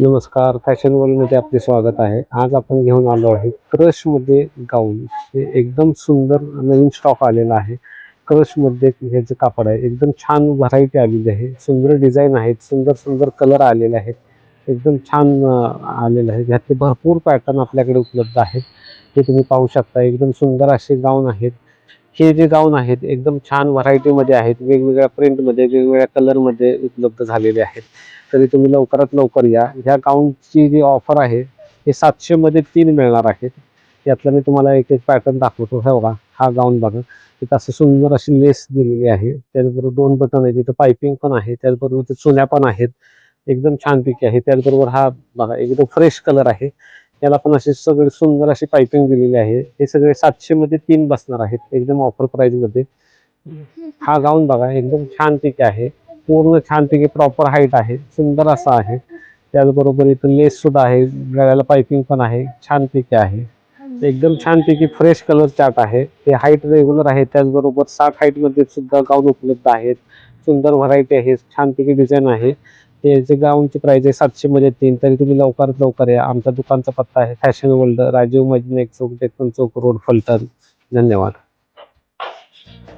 नमस्कार फॅशन वर्ल्डमध्ये आपले स्वागत आहे. आज आपण घेऊन आलो आहे क्रशमध्ये गाऊन. हे एकदम सुंदर नवीन स्टॉक आलेला आहे. क्रशमध्ये ह्याचं कापड आहे एकदम छान व्हरायटी आलेली आहे. सुंदर डिझाईन आहेत सुंदर सुंदर कलर आलेले आहेत. एकदम छान आलेलं आहे. ह्यातले भरपूर पॅटर्न आपल्याकडे उपलब्ध आहेत. ते तुम्ही पाहू शकता. एकदम सुंदर असे गाऊन आहेत. हे जे गाऊन आहेत एकदम छान व्हरायटीमध्ये आहेत वेगवेगळ्या प्रिंटमध्ये वेगवेगळ्या कलरमध्ये उपलब्ध झालेले आहेत. तरी तुम्ही लवकरात लवकर या. ह्या गाऊनची जी ऑफर आहे हे सातशेमध्ये तीन मिळणार आहेत. यातलं मी तुम्हाला एक एक पॅटर्न दाखवतो. हे बघा हा गाऊन बघा. तिथं असं सुंदर अशी लेस दिलेली आहे. त्याचबरोबर दोन बटन आहे तिथं पायपिंग पण आहे. त्याचबरोबर इथं चुन्या पण आहेत. एकदम छानपैकी आहे. त्याचबरोबर हा बघा एकदम फ्रेश कलर आहे. याला पण अशी सगळी सुंदर अशी पायपिंग दिलेली आहे. हे सगळे सातशेमध्ये तीन बसणार आहेत. एकदम ऑफर प्राईजमध्ये हा गाऊन बघा एकदम छानपैकी आहे. पूर्ण छानपैकी प्रॉपर हाईट आहे. सुंदर असा आहे. त्याचबरोबर इथं लेस सुद्धा आहे. गळ्याला पायपिंग पण आहे. छानपैकी आहे. एकदम छानपैकी फ्रेश कलर चार्ट आहे. ते हाईट रेग्युलर आहे. त्याचबरोबर साठ हाईटमध्ये सुद्धा गाऊन उपलब्ध आहेत. सुंदर व्हरायटी आहे. छानपैकी डिझाईन आहे. त्यांचे गाऊनची प्राईज आहे सातशेमध्ये येतील तीन तरी तुम्ही लवकरात लवकर या. आमचा दुकानचा पत्ता आहे फॅशन वर्ल्ड राजीव मजनेक चौक डेक्कन चौक रोड फलटण. धन्यवाद.